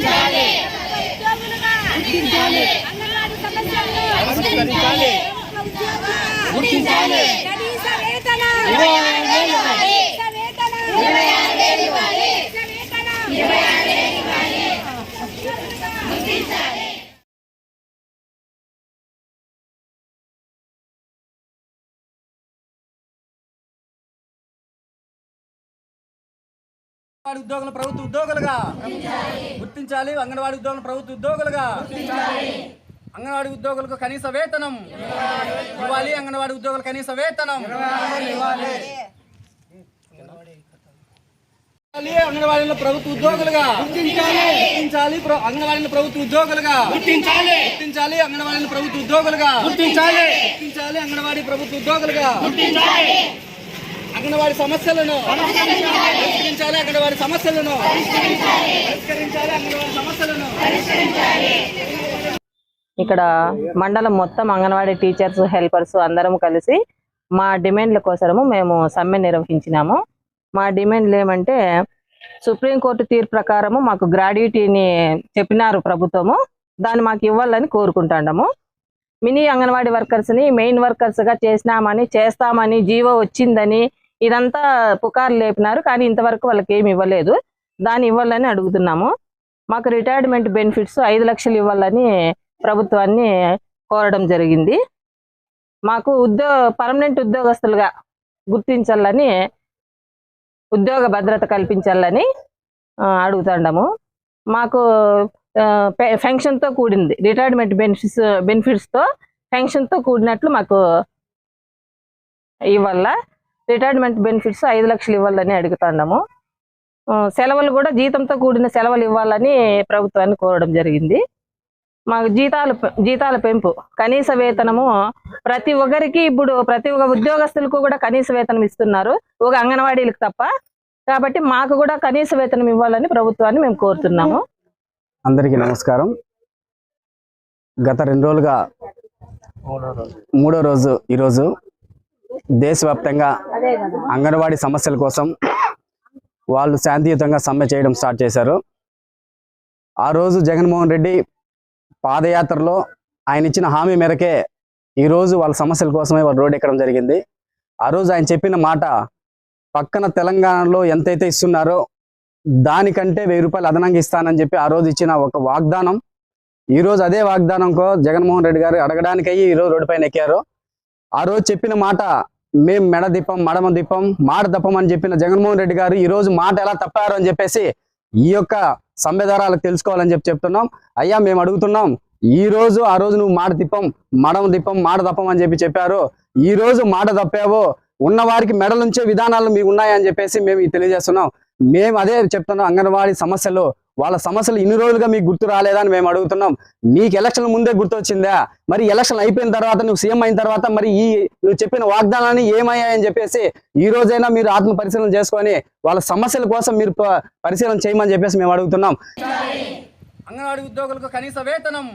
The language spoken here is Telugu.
గుర్తించాలి. గుర్తించాలి. గుర్తించాలి. అంగన్వాడీ ఉద్యోగులు ప్రభుత్వ ఉద్యోగులుగా. గుర్తించాలి. అంగన్వాడీ ఉద్యోగులు ప్రభుత్వ ఉద్యోగులుగా. అంగన్వాడీ ఉద్యోగులకు కనీస వేతనం ఇవ్వాలి. అంగన్వాడీ ఉద్యోగులు కనీస వేతనం అంగన్వాడీలో ప్రభుత్వ ఉద్యోగులుగా. గుర్తించాలి. ప్ర- అంగన్వాడీలో ప్రభుత్వ ఉద్యోగులుగా. గుర్తించాలి. గుర్తించాలి. అంగన్వాడీలో ప్రభుత్వ ఉద్యోగులుగా. గుర్తించాలి. గుర్తించాలి. అంగన్వాడీ ప్రభుత్వ ఉద్యోగులుగా. గుర్తించాలి. అంగన్వాడీ సమస్యలను పరిష్కరించాలి అంగన్వాడీ సమస్యలను పరిష్కరించాలి సమస్యలను ఇక్కడ మండలం మొత్తం అంగన్వాడీ టీచర్స్ హెల్పర్స్ అందరం కలిసి మా డిమాండ్ల కోసము మేము సమ్మె నిర్వహించినాము. మా డిమాండ్లు ఏమంటే సుప్రీంకోర్టు తీర్పు ప్రకారము మాకు గ్రాడ్యుటీని చెప్పినారు ప్రభుత్వము. దాన్ని మాకు ఇవ్వాలని కోరుకుంటాము మినీ అంగన్వాడీ వర్కర్స్ని మెయిన్ వర్కర్స్గా చేసినామని చేస్తామని జీవో వచ్చిందని ఇదంతా పుకారు లేపినారు కానీ ఇంతవరకు వాళ్ళకి ఏమి ఇవ్వలేదు. దాన్ని ఇవ్వాలని అడుగుతున్నాము. మాకు రిటైర్మెంట్ బెనిఫిట్స్ ఐదు లక్షలు ఇవ్వాలని ప్రభుత్వాన్ని కోరడం జరిగింది. మాకు ఉద్యోగ పర్మనెంట్ ఉద్యోగస్తులుగా గుర్తించాలని ఉద్యోగ భద్రత కల్పించాలని ఆ, అడుగుతాండము. మాకు ఫెన్షన్తో పె- పెన్షన్తో కూడింది. రిటైర్మెంట్ బెనిఫిట్స్ బెనిఫిట్స్తో పెన్షన్తో కూడినట్లు మాకు ఇవ్వాలా. రిటైర్మెంట్ బెనిఫిట్స్ ఐదు లక్షలు ఇవ్వాలని అడుగుతున్నాము. సెలవులు కూడా జీతంతో కూడిన సెలవులు ఇవ్వాలని ప్రభుత్వాన్ని కోరడం జరిగింది. మాకు జీతాలు జీతాల పెంపు కనీస వేతనము ప్రతి ఒక్కరికి ఇప్పుడు ప్రతి ఒక్క ఉద్యోగస్తులకు కూడా కనీస వేతనం ఇస్తున్నారు ఒక అంగన్వాడీలకు తప్ప. కాబట్టి మాకు కూడా కనీస వేతనం ఇవ్వాలని ప్రభుత్వాన్ని మేము కోరుతున్నాము. అందరికీ నమస్కారం. గత రెండు రోజులుగా మూడో రోజు ఈరోజు దేశవ్యాప్తంగా అంగన్వాడీ సమస్యల కోసం వాళ్ళు శాంతియుతంగా సమ్మె చేయడం స్టార్ట్ చేశారు. ఆ రోజు జగన్మోహన్ రెడ్డి పాదయాత్రలో ఆయన ఇచ్చిన హామీ మేరకే ఈరోజు వాళ్ళ సమస్యల కోసమే వాళ్ళు రోడ్ ఎక్కడం జరిగింది. ఆ రోజు ఆయన చెప్పిన మాట పక్కన తెలంగాణలో ఎంతైతే ఇస్తున్నారో దానికంటే వెయ్యి రూపాయలు అదనంగా ఇస్తానని చెప్పి ఆ రోజు ఇచ్చిన ఒక వాగ్దానం. ఈ రోజు అదే వాగ్దానంకో జగన్మోహన్ రెడ్డి గారు అడగడానికయ్యి ఈ రోజు రోడ్డు పైన ఎక్కారు. ఆ రోజు చెప్పిన మాట మేం మెడ దీపం మడమ దీపం మాట దప్పం అని చెప్పిన జగన్మోహన్ రెడ్డి గారు ఈ రోజు మాట ఎలా తప్పారు అని చెప్పేసి ఈ యొక్క సంవిధానాలకు తెలుసుకోవాలని చెప్పి చెప్తున్నాం. అయ్యా మేము అడుగుతున్నాం ఈ రోజు ఆ రోజు నువ్వు మాట తిప్పం మడమ తిప్పం మాట తప్పం అని చెప్పి చెప్పారు. ఈ రోజు మాట తప్పావో ఉన్న వారికి మెడలుంచే విధానాలు మీకు ఉన్నాయని చెప్పేసి మేము తెలియజేస్తున్నాం. మేము అదే చెప్తున్నాం అంగన్వాడీ సమస్యలు వాళ్ళ సమస్యలు ఇన్ని రోజులుగా మీకు గుర్తు రాలేదా అని మేము అడుగుతున్నాం. నీకు ఎలక్షన్ ముందే గుర్తొచ్చిందా? మరి ఎలక్షన్ అయిపోయిన తర్వాత నువ్వు సీఎం అయిన తర్వాత మరి ఈ నువ్వు చెప్పిన వాగ్దానాన్ని ఏమయ్యాయని చెప్పేసి ఈ రోజైనా మీరు ఆత్మ పరిశీలన చేసుకొని వాళ్ళ సమస్యల కోసం మీరు పరిశీలన చేయమని చెప్పేసి మేము అడుగుతున్నాం. అంగన్వాడీ ఉద్యోగులకు కనీస వేతనం.